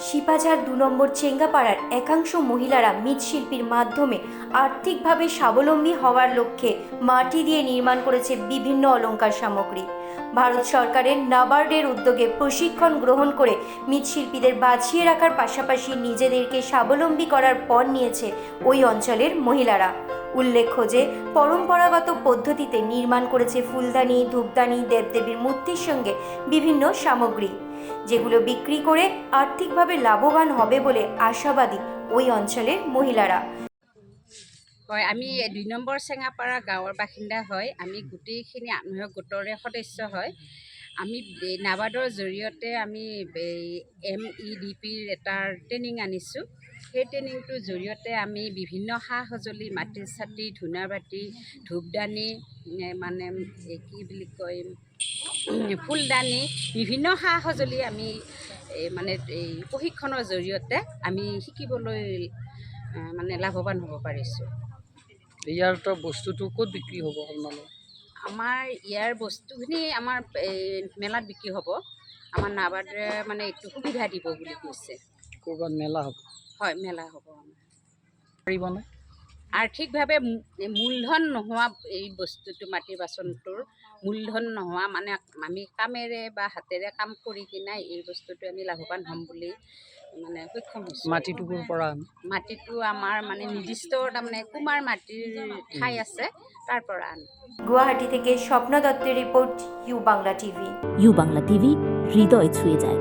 শিপাঝার দু নম্বর চেঙ্গাপাড়ার একাংশ মহিলারা মৃৎশিল্পীর মাধ্যমে আর্থিকভাবে স্বাবলম্বী হওয়ার লক্ষ্যে মাটি দিয়ে নির্মাণ করেছে বিভিন্ন অলঙ্কার সামগ্রী। ভারত সরকারের নাবার্ডের উদ্যোগে প্রশিক্ষণ গ্রহণ করে মৃৎশিল্পীদের বাঁচিয়ে রাখার পাশাপাশি নিজেদেরকে স্বাবলম্বী করার পণ নিয়েছে ওই অঞ্চলের মহিলারা। উল্লেখ্য যে, পরম্পরাগত পদ্ধতিতে নির্মাণ করেছে ফুলদানি, ধূপদানি, দেবদেবীর মূর্তির সঙ্গে বিভিন্ন সামগ্রী। যেগুলো বিক্রি করে আর্থিকভাবে লাভবান হবে বলে আশাবাদী ওই অঞ্চলের মহিলারা। হয়, আমি দুই নম্বৰ চেঙাপাৰা গাঁৱৰ বাসিন্দা হয়। আমি গোটেইখিনি আত্মীয় গোটৰে সদস্য হয়। আমি নাবাৰ্ডৰ জৰিয়তে আমি এম ই ডি পিৰ এটা ট্ৰেইনিং আনিছোঁ। সেই ট্ৰেইনিংটোৰ জৰিয়তে আমি বিভিন্ন সা সঁজুলি মাটি চাটি, ধূনা বাতি, ধূপদানি মানে কি বুলি কয় ফুলদানি বিভিন্ন সা সঁজুলি আমি মানে এই প্ৰশিক্ষণৰ জৰিয়তে আমি শিকিবলৈ মানে লাভৱান হ'ব পাৰিছোঁ। ইয়াৰ বস্তুটো ক'ত বিক্ৰী হ'ব আপোনালোক? আমাৰ ইয়াৰ বস্তুখিনি আমাৰ এই মেলাত বিক্ৰী হ'ব। আমাৰ নাবাৰ্ডে মানে এইটো সুবিধা দিব বুলি কৈছে। ক'ৰবাত মেলা হ'ব? হয় মেলা হ'ব আমাৰ। পাৰিবনে? আৰ্থিকভাৱে মূলধন নোহোৱা এই বস্তুটো মাটিৰ বাচনটোৰ মূলধন নোহোৱা মানে আমি কামেৰে বা হাতেৰে কাম কৰি কিনে এই বস্তুটো আমি লাভৱান হ'ম বুলি মানে সক্ষম হৈছোঁ। মাটিটো পৰা মাটিটো আমাৰ মানে নিৰ্দিষ্ট তাৰমানে কুমাৰ মাটিৰ ঠাই আছে তাৰ পৰা আনো। গুয়াহাটি থেকে স্বপ্ন দত্তের report U Bangla TV. U Bangla TV হৃদয় ছুঁয়ে যায়।